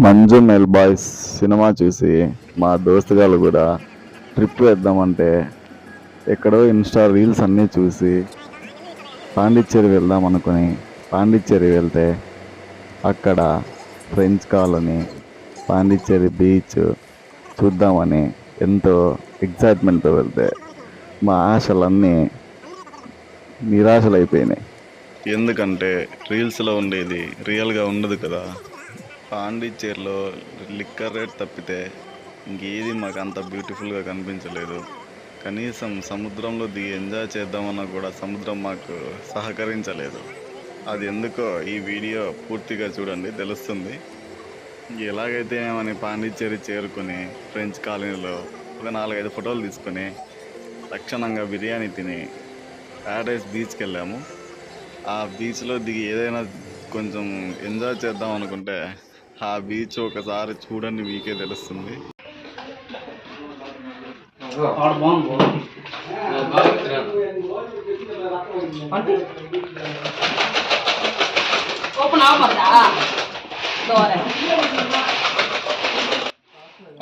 Manju మెల్ boys cinema చూసి మా దోస్తుగాళ్ళు కూడా ట్రిప్ వేద్దామంటే ఎక్కడో ఇన్స్టా రీల్స్ అన్నీ చూసి పాండిచ్చేరి వెళ్దాం అనుకుని పాండిచ్చేరి వెళ్తే అక్కడ ఫ్రెంచ్ కాలనీ పాండిచ్చేరి బీచ్ చూద్దామని ఎంతో ఎగ్జైట్మెంట్తో వెళ్తే మా ఆశలన్నీ నిరాశలైపోయినాయి. ఎందుకంటే రీల్స్లో ఉండేది రియల్గా ఉండదు కదా. పాండిచ్చేరిలో లిక్కర్ రేట్ తప్పితే ఇంకేది మాకు అంత బ్యూటిఫుల్గా కనిపించలేదు. కనీసం సముద్రంలో దిగి ఎంజాయ్ చేద్దామన్నా కూడా సముద్రం మాకు సహకరించలేదు. అది ఎందుకో ఈ వీడియో పూర్తిగా చూడండి తెలుస్తుంది. ఎలాగైతే మేమని పాండిచ్చేరి చేరుకుని ఫ్రెంచ్ కాలనీలో ఒక నాలుగైదు ఫోటోలు తీసుకుని తక్షణంగా బిర్యానీ తిని ప్యారడైస్ బీచ్కి వెళ్ళాము ఆ బీచ్లో దిగి ఏదైనా కొంచెం ఎంజాయ్ చేద్దాం అనుకుంటే ఆ బీచ్ ఒకసారి చూడండి మీకే తెలుస్తుంది. ఓపెన్ అవ్వదా దోరే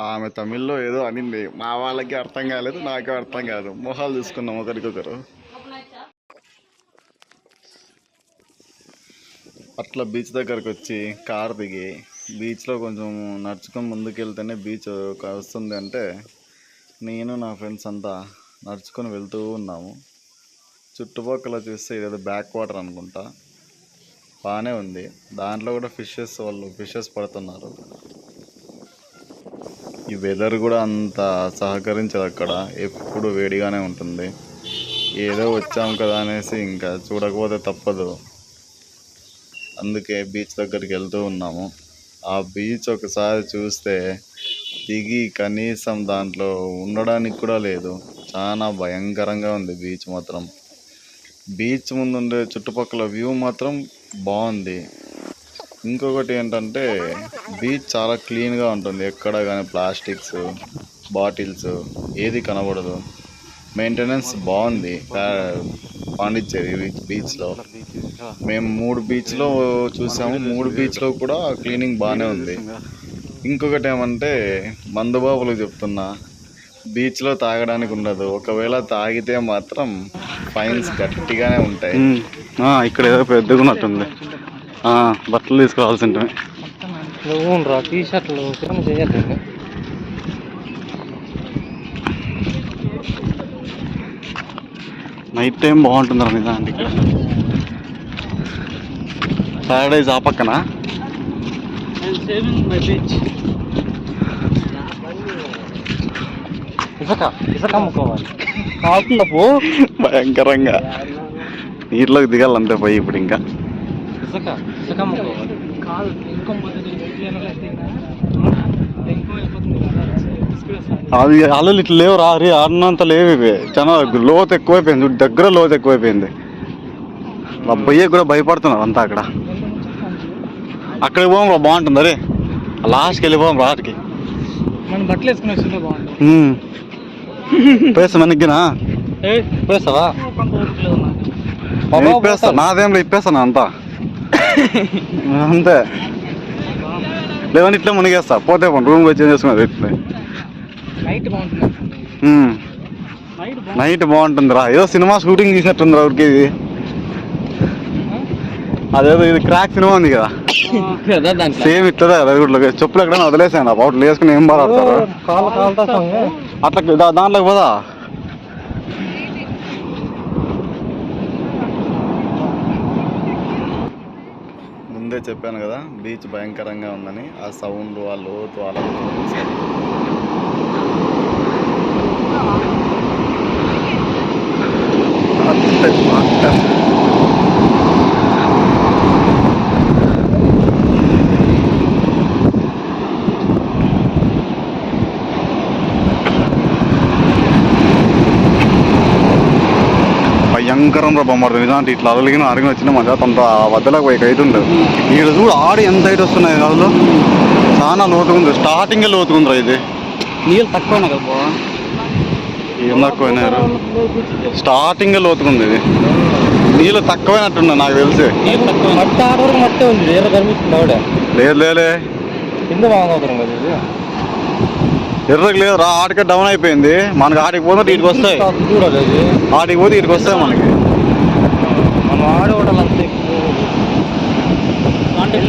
ఆమె తమిళ్ళో ఏదో అనింది. మా వాళ్ళకి అర్థం కాలేదు నాకు అర్థం కాదు. మొహాలు చూసుకున్నాం ఒకరికొకరు అట్లా బీచ్ దగ్గరకు వచ్చి కార్ దిగి బీచ్లో కొంచెం నడుచుకొని ముందుకెళ్తేనే బీచ్ వస్తుంది అంటే నేను నా ఫ్రెండ్స్ అంతా నడుచుకొని వెళ్తూ ఉన్నాము. చుట్టుపక్కల చూస్తే ఇదేదో బ్యాక్ వాటర్ అనుకుంటా. బాగానే ఉంది. దాంట్లో కూడా ఫిషెస్ వాళ్ళు ఫిషెస్ పడుతున్నారు. ఈ వెదర్ కూడా అంత సహకరించదు అక్కడ. ఎప్పుడు వేడిగానే ఉంటుంది. ఏదో వచ్చాం కదా అనేసి ఇంకా చూడకపోతే తప్పదు. అందుకే బీచ్ దగ్గరికి వెళ్తూ ఉన్నాము. ఆ బీచ్ ఒకసారి చూస్తే దిగి కనీసం దాంట్లో ఉండడానికి కూడా లేదు. చాలా భయంకరంగా ఉంది బీచ్ మాత్రం. బీచ్ ముందు ఉండే చుట్టుపక్కల వ్యూ మాత్రం బాగుంది. ఇంకొకటి ఏంటంటే బీచ్ చాలా క్లీన్గా ఉంటుంది. ఎక్కడ కానీ ప్లాస్టిక్స్ బాటిల్స్ ఏది కనబడదు. మెయింటెనెన్స్ బాగుంది. పాండిచ్చేరి బీచ్ బీచ్లో. మేము మూడు బీచ్లో చూసాము. మూడు బీచ్లో కూడా క్లీనింగ్ బాగానే ఉంది. ఇంకొకటి ఏమంటే మందుబాబులకు చెప్తున్నా. బీచ్లో తాగడానికి ఉండదు. ఒకవేళ తాగితే మాత్రం ఫైన్స్ గట్టిగానే ఉంటాయి. ఇక్కడ ఏదో పెద్దగా ఉన్నట్టుంది. బట్టలు తీసుకోవాల్సి ఉంటుంది టీ షర్ట్లు నైట్ టైం బాగుంటుంది నిజానికి. ఇక్కడ సాటర్డేస్ ఆ పక్కన. సేవింగ్ మై బీచ్ ఇసక ఇసక అమ్ముకోవాలి. కాకుండా పో భయంకరంగా. నీటిలోకి దిగాలంతే పోయి ఇప్పుడు ఇంకా. ఇసక ఇసక అమ్ముకోవాలి. కాదు ఇంకో అది అలలు ఇట్లా లేవు రా రే అన్నంత లేవు ఇవి. చాలా లోతు ఎక్కువైపోయింది దగ్గర లోతు ఎక్కువైపోయింది. అబ్బాయి కూడా భయపడుతున్నారు అంతా అక్కడ. అక్కడికి పోం బాగుంటుంది అరే. లాస్ట్కి వెళ్ళిపోం రాటికి మనం బట్టలు వేసుకుని వచ్చిందే బాగుంటుంది పేస్తా మనకినా ఇప్పేస్తా నాదేం ఇప్పేస్తాను అంతా? అంతే. లేవని ఇట్లా మునిగేస్తా పోతే రూమ్ వచ్చి చేంజ్ చేసుకునేది ఇట్లే. నైట్ బాగుంటుంది ఉమ్. నైట్ నైట్ బాగుంటుంది. రా ఏదో సినిమా షూటింగ్ తీసినట్టుంది రా ఊరికి ఇది. అదేదో ఇది క్రాక్ సినిమా ఉంది కదా. సేమ్ ఇట్లదే కదా కూడా చెప్పులు ఎక్కడైనా వదిలేసాను బాటిల్ వేసుకుని ఏం బాగా అట్లా దాంట్లోకి పోదా? ముందే చెప్పాను కదా బీచ్ భయంకరంగా ఉందని ఆ సౌండ్ ఆ లోతు అలా భయంకరం రా నిజాంటి ఇట్లా అలలిగిన అరిగిన వచ్చిన మజా అంత వద్దలకు పోయి అవుతుండే ఇక్కడ చూడు ఆడి ఎంత హైట్ వస్తున్నాయి కాదు చాలా లోతుగా ఉంది. స్టార్టింగ్ లోతుగా ఉందిరా ఇది. నీళ్ళు తక్కువ కదా ఏం తక్కువైనారు స్టార్టింగ్ లోతుగా ఉంది ఇది. నీళ్ళు తక్కువైనట్టున్నా నాకు తెలిసి. లేదు లేలే ఎర్రకి లేదు రా ఆడికే డౌన్ అయిపోయింది. మనకి ఆడికి పోతే ఇటుకి వస్తాయి స్టాక్ చూడాలి ఇది ఆడికి పోతే ఇటుకి వస్తాయి మనకి. మనం ఆడేవాళ్ళు అంతే అంటే